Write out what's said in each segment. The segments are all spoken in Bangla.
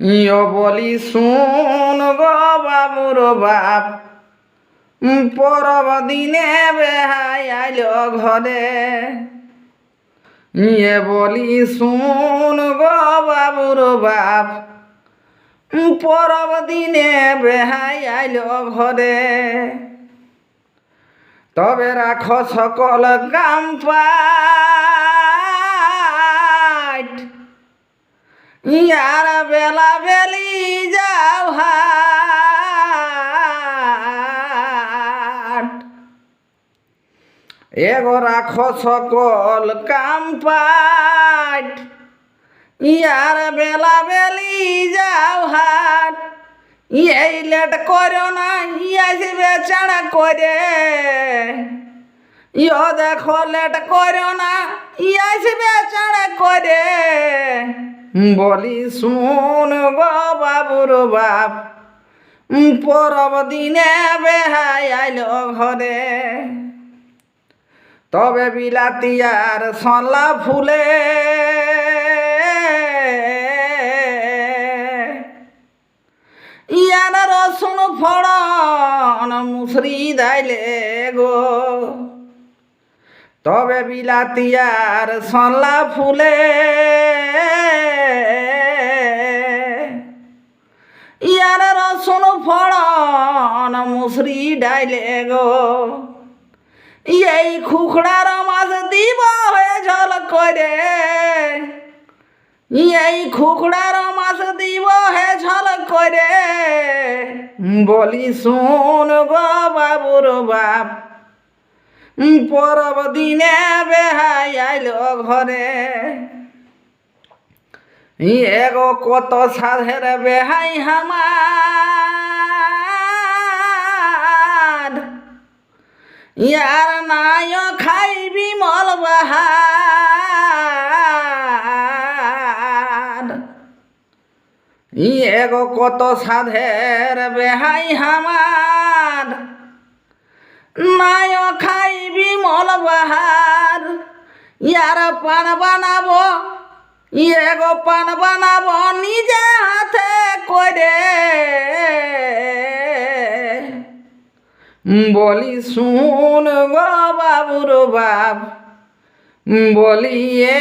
ইয় বলি শুন গো বাবুর বাপ, পরব দিনে বেহাই আইল ঘরে। ইয়ে বলি শুন গো বাবুর বাপ, পরব দিনে বেহাই আইল ঘরে। তবে রাখো সকল কাম ইয়ার বেলা বেলি যাও এগো রাখো সকল কাম পাট। ইয়ার বেলা বেলি যাও হাট। এই লেট করো না ইয়াসি বেচারা করে। ইয় দেখো লেট করো না ইয়াসি বেচারা করে। বলি শুন বাবুর বাপ, পরব দিনে বেহাই আইল ঘরে। তবে বিলাতি আর সলা ফুলে, ইয়ার রসুন ফড়ন মুসরি দাইলে গো। তবে বিলাতিয়ার সলা ফুলে ইয়ার রসুন ফড়ন মুসরি ডাইলে গো। এই খুখড়ার মাছ দিব হয়ে ঝল করে এই খুখড়ার মাছ দিব হে ঝল করে বলি শুন গো বাবুর বাপ পরব দিনে বেহাই আইল ঘরে। এগো কত সাধের বেহাই হামার। ইয়ার নাই খাইবি মল বাহার। এগো কত সাধের বেহাই হামার। নাই বাহার ইয়ার পান বানাবো এগো পান বানাবো, নিজে হাতে করে। বলি শুন গো বাবুর বাপ বলি এ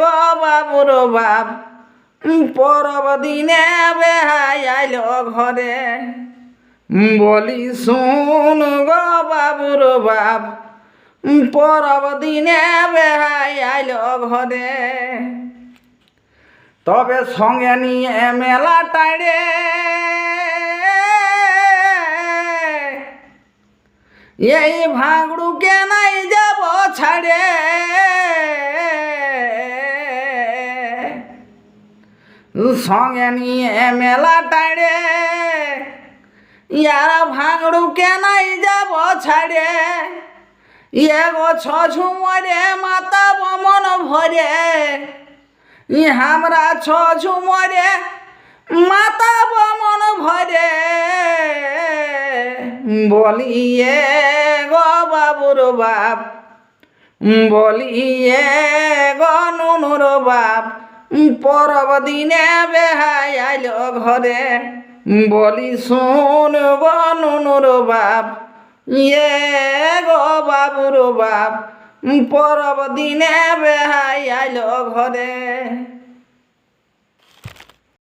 গো বাবুর বাপ পরব দিনে বেহাই আইল ঘরে। বলি শুন গো বাবুর বাপ পরব দিনে বেহাই আইল ঘরে। তবে সঙ্গে নিয়ে মেলা টাইড়ে এই ভাঙড়ুকে নাই যাব ছাড়ে। সঙ্গে নিয়ে মেলা টাইড়ে ইয়ারা ভাঙড়ুকে নাই যাব ছাড়ে। এগো ছ ঝুমরে মাতা বমন ভরে। ই আমরা ছ ঝুমরে মাতা বমন ভরে। বলিয়ে গো বাবুর বাপ, বলিয়ে গো নুনুর বাপ, পরব দিনে বেহাই আইল ঘরে। বলি শুন গো নুনুর বাপ ইয়ে গো বাবুর বাপ পরব দিনে বেহাই আইল ঘরে।